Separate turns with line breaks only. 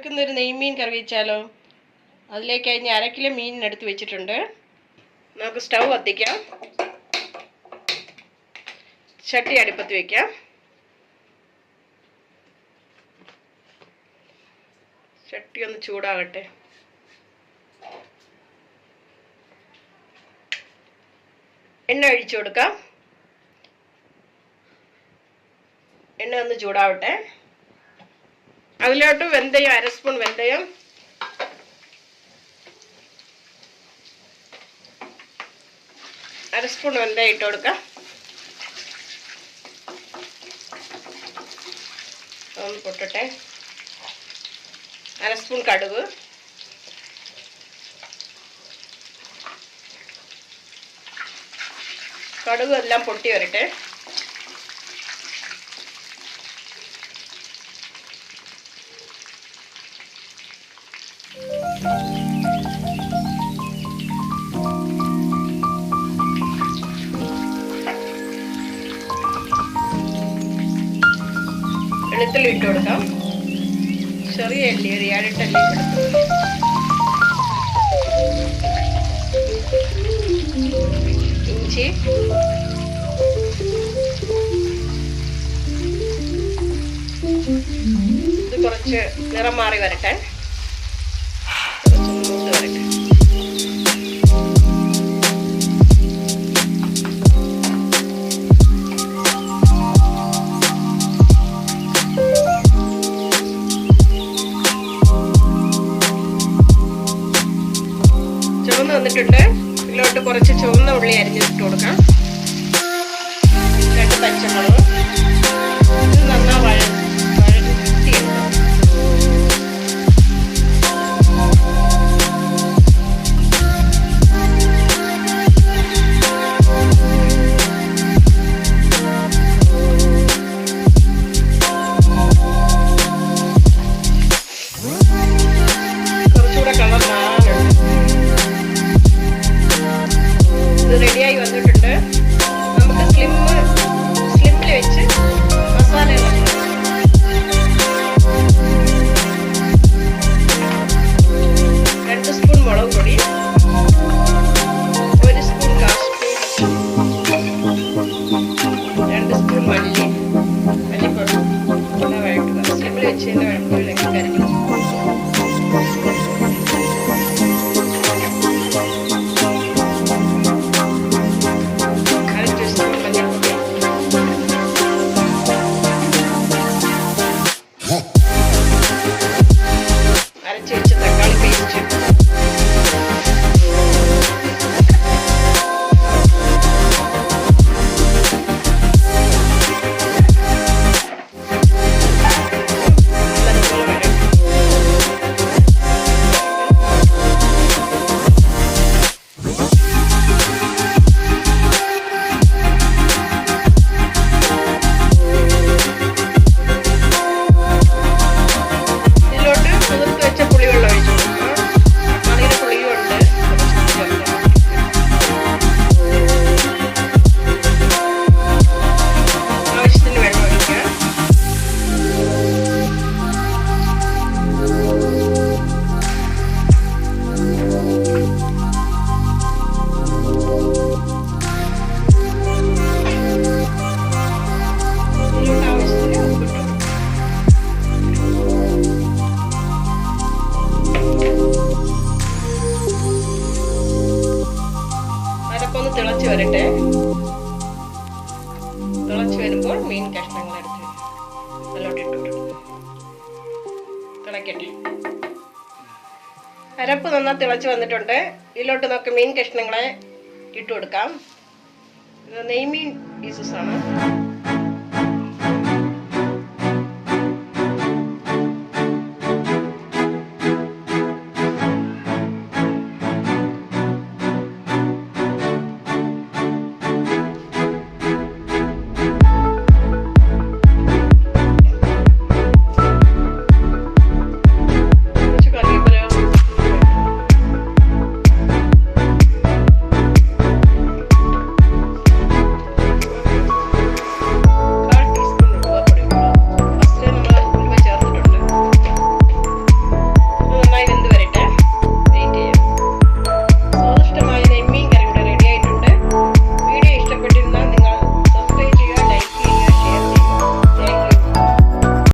നമുക്കിന്നൊരു നെയ്മീൻ കറി വെച്ചാലോ? അതിലേക്ക് ഞാൻ അര കിലോ മീൻ വെച്ചിട്ടുണ്ട്. നമുക്ക് സ്റ്റൗ കത്തിക്കാം ചട്ടി അടുപ്പത്ത് വെക്കാം. ചട്ടി ഒന്ന് ചൂടാകട്ടെ. എണ്ണ ഒഴിച്ചു കൊടുക്കാം. എണ്ണ ഒന്ന് ചൂടാവട്ടെ. അതിലോട്ട് വെന്തയം അര സ്പൂൺ വെന്തയം. അര സ്പൂൺ വെന്തയം ഇട്ട് കൊടുക്കാം. ഒന്ന് പൊട്ടട്ടെ. അര സ്പൂൺ കടുക്. കടുക് എല്ലാം പൊട്ടി വരട്ടെ. വെളുത്തുള്ളി ഇട്ട് കൊടുക്കാം. ചെറിയ അല്ലി ഒരു ഏഴെട്ടല്ലി വെളുത്തുള്ളി ഇഞ്ചി. ഇത് കുറച്ച് നിറം മാറി വരട്ടെ. വന്നിട്ടുണ്ട് ഇതിലോട്ട് കുറച്ച് ചുവന്ന ഉള്ളി അരിഞ്ഞിട്ട് കൊടുക്കാം. രണ്ട് പച്ചമുളക് പൊടി ഒരു സ്പൂൺ കാശ്മീർ രണ്ട് സ്പൂൺ മല്ലി മല്ലിപ്പൊടി വഴറ്റുക സ്ലിമ്മിൽ വെച്ച് തന്നെ വഴറ്റില്ലെങ്കിൽ കരിഞ്ഞു വരട്ടെ. തിളച്ച് വരുമ്പോൾ മീൻ കഷ്ണങ്ങൾ എടുത്ത് അതിലോട്ട് ഇട്ട്. തിളക്കട്ടെ. അരപ്പ് നന്നാ തിളച്ച് വന്നിട്ടുണ്ട്. ഇതിലോട്ട് നമുക്ക് മീൻ കഷ്ണങ്ങളെ ഇട്ടുകൊടുക്കാം ഇത് നെയ്മീൻ പീസസ് ആണ്